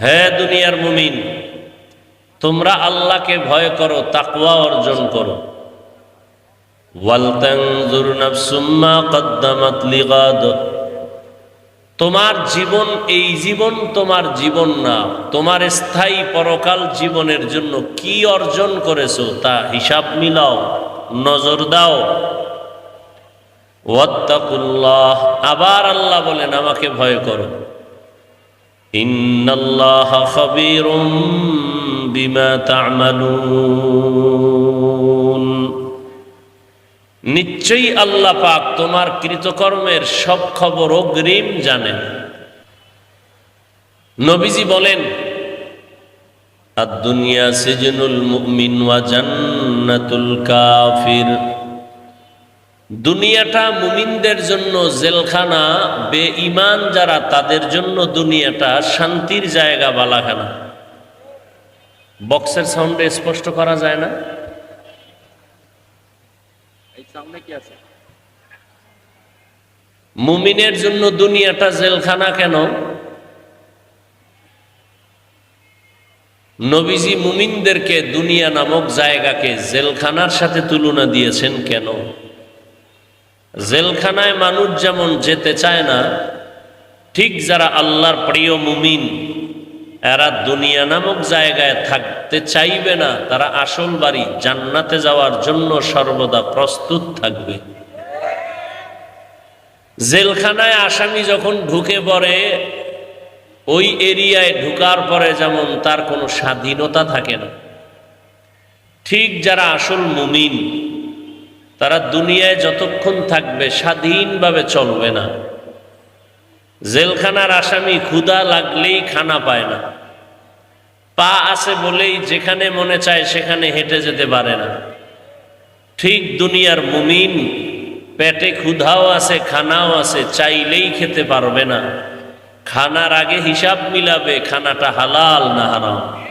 হে দুনিয়ার মুমিন, তোমরা আল্লাহকে ভয় করো, তাকওয়া অর্জন করো। তোমার জীবন, এই জীবন তোমার জীবন না, তোমার স্থায়ী পরকাল জীবনের জন্য কি অর্জন করেছ তা হিসাব মিলাও, নজর দাও। ওয়াত্তাকুল্লাহ, আবার আল্লাহ বলেন, আমাকে ভয় করো। ইন্নাল্লাহ খাবীরুম বিমা তা'মালুন। নিশ্চয়ই আল্লাহ পাক তোমার কৃতকর্মের সব খবর অগ্রিম জানেন। নবীজি বলেন, আদ-দুনিয়া সিজনুল মুমিন ওয়া জান্নাতুল কাফির। দুনিয়াটা মুমিনদের জন্য জেলখানা বে ইমান যারা তাদের জন্য দুনিয়াটা শান্তির জায়গা বালাখানা। বক্সের সাউন্ডে স্পষ্ট করা যায় না? মুমিনের জন্য দুনিয়াটা জেলখানা কেন? নবীজি মুমিনদেরকে দুনিয়া নামক জায়গাকে জেলখানার সাথে তুলনা দিয়েছেন কেন? জেলখানায় মানুষ যেমন যেতে চায় না, ঠিক যারা আল্লাহর প্রিয় মুমিন, এরা দুনিয়া নামক জায়গায় থাকতে চাইবে না, তারা আসল বাড়ি জান্নাতে যাওয়ার জন্য সর্বদা প্রস্তুত থাকবে। জেলখানায় আসামি যখন ঢুকে পড়ে, ওই এরিয়ায় ঢুকার পরে যেমন তার কোনো স্বাধীনতা থাকে না, ঠিক যারা আসল মুমিন তারা দুনিয়ায় যতক্ষণ থাকবে স্বাধীনভাবে চলবে না। জেলখানার আসামি ক্ষুধা লাগলেই খানা পায় না। পা আছে বলেই যেখানে মনে চায় সেখানে হেঁটে যেতে পারে না। ঠিক দুনিয়ার মুমিন পেটে ক্ষুধাও আছে, খানাও আছে, চাইলেই খেতে পারবে না। খানার আগে হিসাব মিলাবে, খানাটা হালাল না হারাম।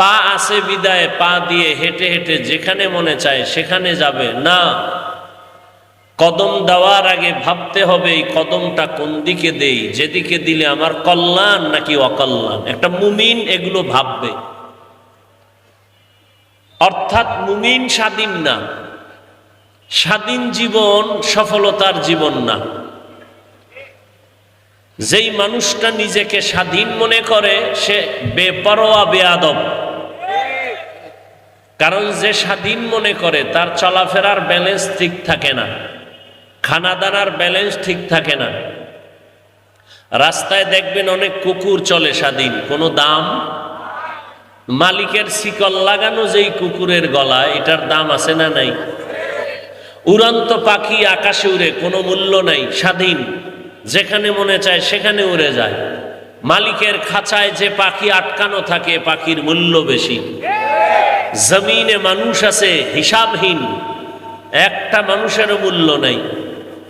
পা আছে বিদায়, পা দিয়ে হেঁটে হেঁটে যেখানে মনে চায় সেখানে যাবে। না, কদম দেওয়ার আগে ভাবতে হবে এই কদমটা কোন দিকে দেই? যেদিকে দিলে আমার কল্যাণ নাকি অকল্যাণ? একটা মুমিন এগুলো ভাববে। অর্থাৎ মুমিন স্বাধীন না। স্বাধীন জীবন সফলতার জীবন না। যেই মানুষটা নিজেকে স্বাধীন মনে করে, সে বেপরোয়া, বেয়াদব। কারণ যে স্বাধীন মনে করে, তার চলাফেরার ব্যালেন্স ঠিক থাকে না। খানা দানার ব্যালেন্স ঠিক থাকে না। রাস্তায় দেখবেন অনেক কুকুর চলে স্বাধীন। কোনো দাম? মালিকের শিকল লাগানো যেই কুকুরের গলা, এটার দাম আছে না নাই? উড়ন্ত পাখি আকাশে উড়ে, কোনো মূল্য নাই, স্বাধীন। যেখানে মনে চায় সেখানে উড়ে যায়। মালিকের খাঁচায় যে পাখি আটকানো থাকে, পাখির মূল্য বেশি। জমিনে মানুষ আছে, হিসাবহীন। একটা মানুষেরও মূল্য নাই।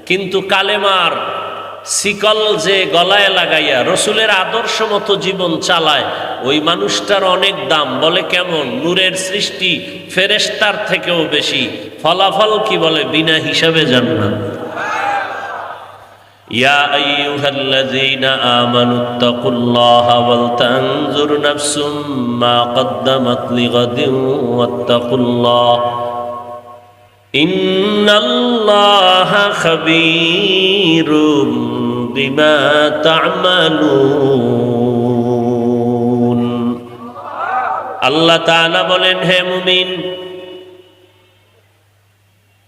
কিন্তু কালেমার শিকল যে গলায় লাগাইয়া রসুলের আদর্শ মতো জীবন চালায়, ওই মানুষটার অনেক দাম। বলে কেমন? নূরের সৃষ্টি ফেরেস্তার থেকেও বেশি। ফলাফল কি বলে? বিনা হিসাবে জান্নাত। يا أيها الذين آمنوا اتقوا الله ولتنظر نفس ما قدمت لغد واتقوا الله إن الله خبير بما تعملون আল্লাহ তাআলা বলেন হে মুমিন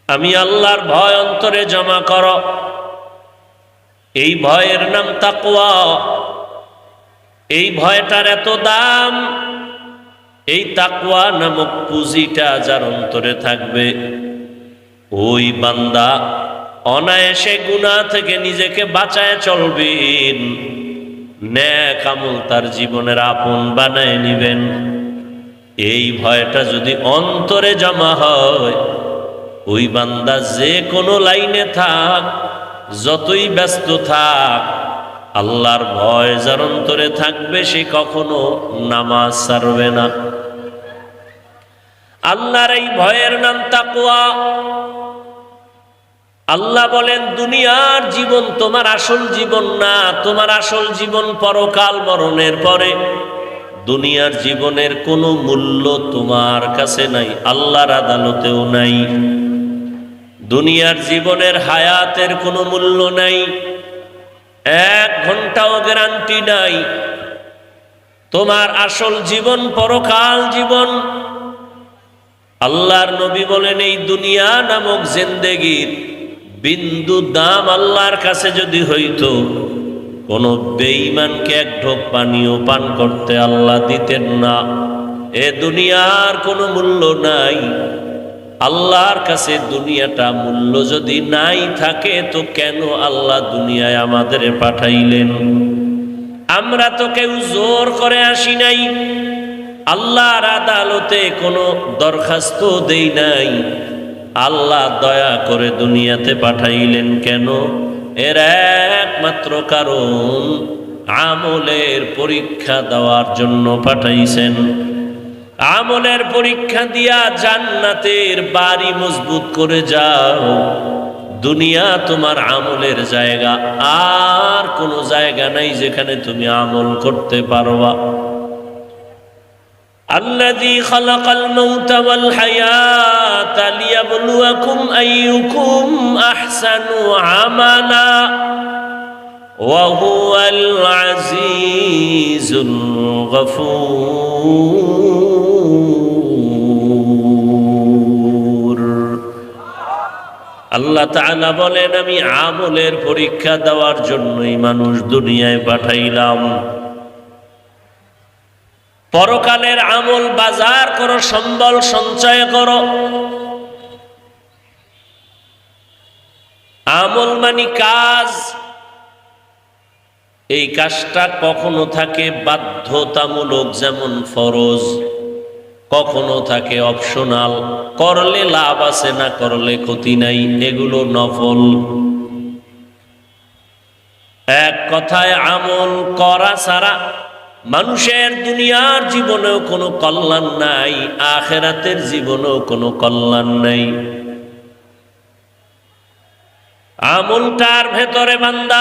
আমি আল্লাহর ভয় অন্তরে জমা করো এই ভয়ের নাম তাকওয়া। এই ভয়টার এত দাম। এই তাকওয়া নামক পুঁজিটা যার অন্তরে থাকবে। ওই বান্দা অনায়াসে গুণা থেকে নিজেকে বাঁচায় চলবেন। ন্যাক তার জীবনের আপন বানায় নিবেন। এই ভয়টা যদি অন্তরে জমা হয়, ওই বান্দা যে কোনো লাইনে থাক যতই ব্যস্ত থাক, আল্লাহর ভয় যার অন্তরে থাকবে, সে কখনো নামাজ সারবে না। আল্লাহর এই ভয়ের নাম তাকুয়া আল্লাহ বলেন, দুনিয়ার জীবন তোমার আসল জীবন না, তোমার আসল জীবন পরকাল মরণের পরে। দুনিয়ার জীবনের কোনো মূল্য তোমার কাছে নাই, আল্লাহর আদালতেও নাই। দুনিয়ার জীবনের হায়াতের কোনো মূল্য নাই। এক ঘন্টাও গ্যারান্টি নাই। তোমার আসল জীবন, পরকাল জীবন, আল্লাহর নবী বলেন, এই দুনিয়া নামক জেন্দেগির বিন্দু দাম আল্লাহর কাছে যদি হইতো, কোন বেঈমানকে এক ঢোক পানিও পান করতে আল্লাহ দিতেন না। এ দুনিয়ার কোনো মূল্য নাই। আল্লাহর কাছে দুনিয়াটা মূল্য যদি নাই থাকে, তো কেন আল্লাহ দুনিয়ায় আমাদের পাঠাইলেন? আমরা তো কেউ জোর করে আসি নাই। আল্লাহর আদালতে কোনো দরখাস্ত দেই নাই। আল্লাহ দয়া করে দুনিয়াতে পাঠাইলেন কেন? এর একমাত্র কারণ আমলের পরীক্ষা দেওয়ার জন্য পাঠাইছেন। আমলের পরীক্ষা দিয়া জান্নাতের বাড়ি মজবুত করে যাও দুনিয়া তোমার আমলের জায়গা আর কোনো জায়গা নাই যেখানে তুমি আমল করতে পারবা الذي خلق الموت والحياة ليبلوكم أيكم أحسن عملا وهو العزيز الغفور আল্লাহ তাআলা বলেন আমি আমলের পরীক্ষা দেওয়ার জন্যই মানুষ দুনিয়ায় পাঠাইলাম পরকালের আমল বাজার করো সম্বল সঞ্চয় করো আমল মানি কাজ এই কাজটা কখনো থাকে বাধ্যতামূলক, যেমন ফরজ। কখনো থাকে অপশনাল করলে লাভ আছে, না করলে ক্ষতি নাই, এগুলো নফল। এক কথায় আমল করা ছাড়া মানুষের দুনিয়ার জীবনেও কোনো কল্যাণ নাই, আখেরাতের জীবনেও কোনো কল্যাণ নাই। আমলটার ভেতরে বান্দা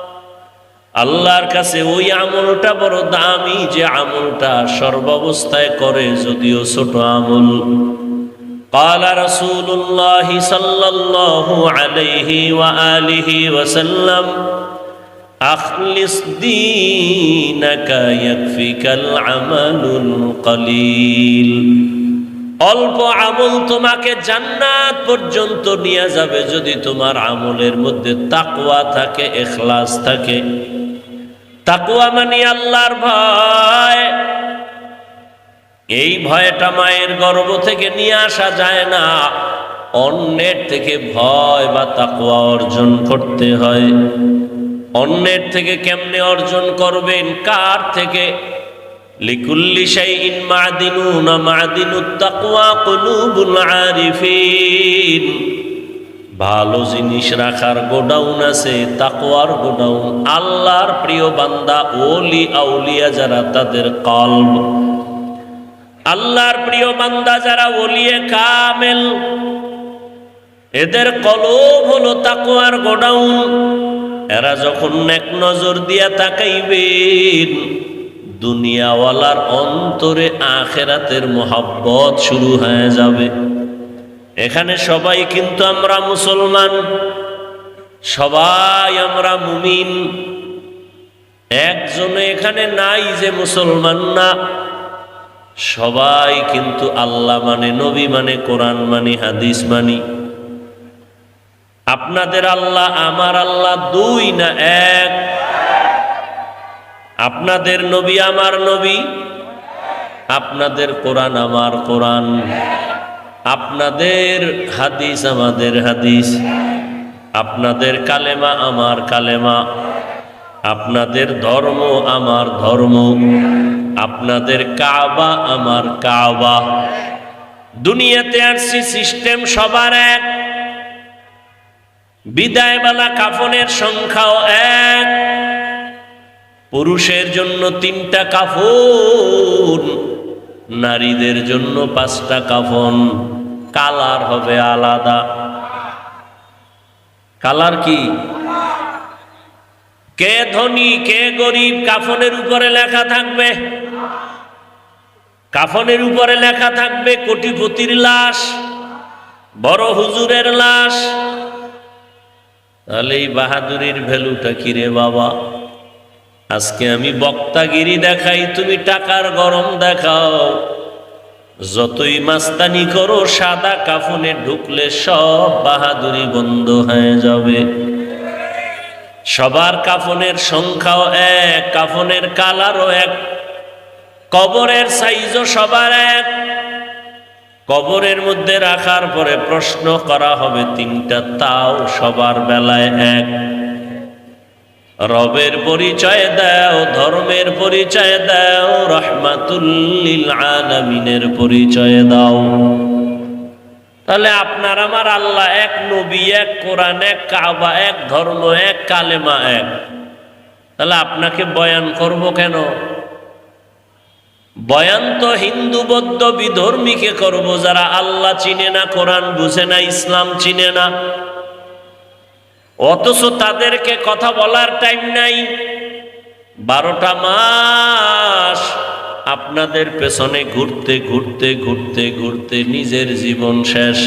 আল্লাহর কাছে ওই আমলটা বড় দামি যে আমলটা সর্বাবস্থায় করে যদিও ছোট আমল قال رسول الله صلى الله عليه وآله وسلم أخلص دينك يكفيك العمل القليل অল্প আমল তোমাকে জান্নাত পর্যন্ত নিয়ে যাবে যদি তোমার আমলের মধ্যে তাকওয়া থাকে এখলাস থাকে তাকওয়া মানে আল্লাহর ভয়। এই ভয়টা মায়ের গর্ভ থেকে নিয়ে আসা যায় না। অন্যের থেকে ভয় বা তাকওয়া অর্জন করতে হয়। অন্যের থেকে কেমনে অর্জন করবেন? কার থেকে? লিকুল্লি শাইইন মাদিনুন, মাদিনুত তাকওয়া কুলুবুল আরিফিন। ভালো জিনিস রাখার গোডাউন আছে, তাকওয়ার গোডাউন। আল্লাহর প্রিয় বান্দা, ওলি আউলিয়া যারা তাদের কলব। আল্লাহর প্রিয় বান্দা যারা ওলিয়ে কামেল, এদের কলব হলো তাকওয়ার গোডাউন। এরা যখন এক নজর দিয়া তাকাইবেন, দুনিয়াওয়ালার অন্তরে আখেরাতের মোহাব্বত শুরু হয়ে যাবে। এখানে সবাই কিন্তু আমরা মুসলমান। সবাই আমরা মুমিন। একজনে এখানে নাই যে মুসলমান না। সবাই কিন্তু আল্লাহ মানে নবী মানে কোরআন মানি, হাদিস মানি। আপনাদের আল্লাহ, আমার আল্লাহ দুই না এক? আপনাদের নবী আমার নবী? আপনাদের কোরআন আমার কোরআন। আপনাদের হাদিস আমাদের হাদিস। আপনাদের কালেমা আমার কালেমা। আপনাদের ধর্ম আমার ধর্ম। আপনাদের কাবা আমার কাবা। দুনিয়াতে আসছি, সিস্টেম সবার এক। বিদায়বেলা কাফনের সংখ্যাও এক। পুরুষের জন্য তিনটা কাফন। নারীদের জন্য পাঁচটা কাফন। কালার হবে আলাদা। কালার কি? কে ধনী, কে গরিব, কাফনের উপরে লেখা থাকবে। কাফনের উপরে লেখা থাকবে কোটিপতির লাশ, বড় হুজুরের লাশ। তাহলে এই বাহাদুরির ভ্যালুটা কি রে বাবা? আজকে আমি বক্তাগিরি দেখাই, তুমি টাকার গরম দেখাও। যতই মাস্তানি করো, সাদা কাফনে ঢুকলে সব বাহাদুরি বন্ধ হয়ে যাবে। সবার কাফনের সংখ্যাও এক, কাফনের কালারও এক, কবরের সাইজও সবার এক। কবরের মধ্যে রাখার পরে প্রশ্ন করা হবে, তিনটা তাও সবার বেলায় এক। রবের পরিচয় দাও, ধর্মের পরিচয় দাও, রহমাতুল্লিল আলামিনের পরিচয় দাও। তাহলে আপনার আমার আল্লাহ এক নবী, এক কোরআন, এক কাবা, এক ধর্ম, এক কালেমা, এক। তাহলে আপনাকে বয়ান করব কেন? বয়ান তো হিন্দু, বৌদ্ধ, বিধর্মীকে করব, যারা আল্লাহ চিনে না, কোরআন বুঝে না, ইসলাম চিনে না। অথচ তাদেরকে কথা বলার টাইম নাই। বারোটা মাস আপনাদের পেছনে ঘুরতে ঘুরতে ঘুরতে ঘুরতে নিজের জীবন শেষ।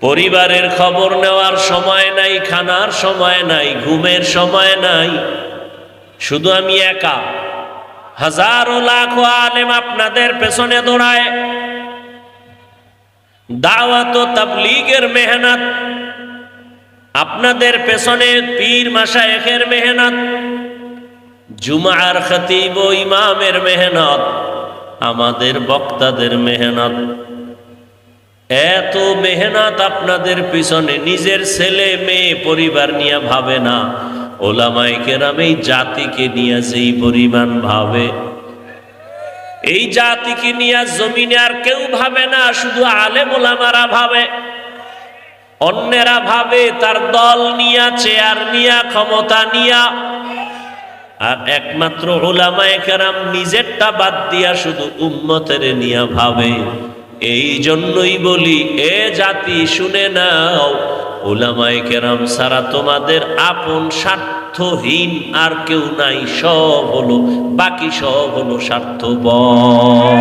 পরিবারের খবর নেওয়ার সময় নাই, খানার সময় নাই, ঘুমের সময় নাই। শুধু আমি একা। হাজারো লাখো আলেম আপনাদের পেছনে দৌড়ায়। দাওয়াত তাবলীগের মেহনত আপনাদের পেছনে পীর মাসায়েখের মেহনত, জুমার খতিব ইমামের মেহনত, আমাদের বক্তাদের মেহনত। এত মেহনত আপনাদের পিছনে নিজের ছেলে, মেয়ে, পরিবার নিয়ে ভাবে না। ওলামাই কেরাম এই জাতিকে নিয়ে যেই পরিমাণ ভাবে। এই জাতিকে নিয়ে জমিনে আর কেউ ভাবে না, শুধু আলেম ওলামারা ভাবে। অন্যেরা ভাবে তার দল নিয়া, চেয়ার নিয়া, ক্ষমতা নিয়া। আর একমাত্র ওলামায়ে কেরাম নিজেরটা বাদ দিয়া শুধু উম্মতের নিয়া ভাবে। এই জন্যই বলি, এ জাতি শুনে নাও ওলামায়ে কেরাম সারা তোমাদের আপন স্বার্থহীন আর কেউ নাই। সব হলো, বাকি সব হলো স্বার্থপর।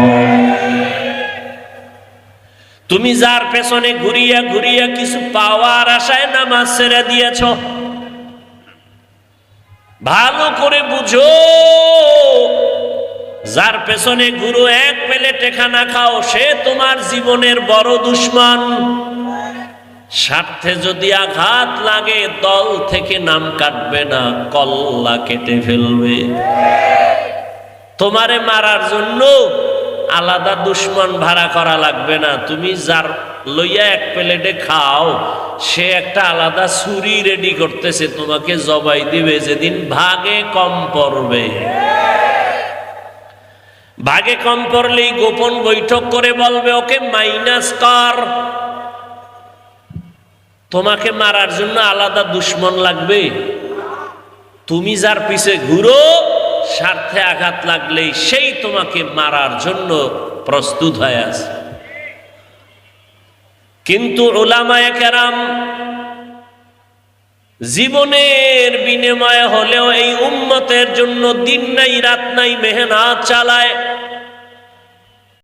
তুমি যার পেছনে ঘুরিয়া ঘুরিয়া কিছু পাওয়ার আশায় নামাজ ছেড়ে দিয়েছ। ভালো করে বুঝো, যার পেছনে গুরু এক প্লেটে খানা খাও, সে তোমার জীবনের বড় দুশ্মন। স্বার্থে যদি আঘাত লাগে, দল থেকে নাম কাটবে না, কল্লা কেটে ফেলবে। তোমারে মারার জন্য আলাদা দুশ্মন ভাড়া করা লাগবে না। তুমি যার লইয়া এক প্লেটে খাও, সে একটা আলাদা ছুরি রেডি করতেছে, তোমাকে জবাই দিবে, যেদিন ভাগে কম পড়বে। ভাগে কম পড়লেই গোপন বৈঠক করে বলবে, ওকে মাইনাস কর। তোমাকে মারার জন্য আলাদা দুশ্মন লাগবে। তুমি যার পিছে ঘুরো স্বার্থে আঘাত লাগলেই সেই তোমাকে মারার জন্য প্রস্তুত হয়ে আছে। কিন্তু ওলামায় কেরাম জীবনের বিনিময়ে হলেও এই উম্মতের জন্য দিন নাই, রাত নাই, মেহনত চালায়।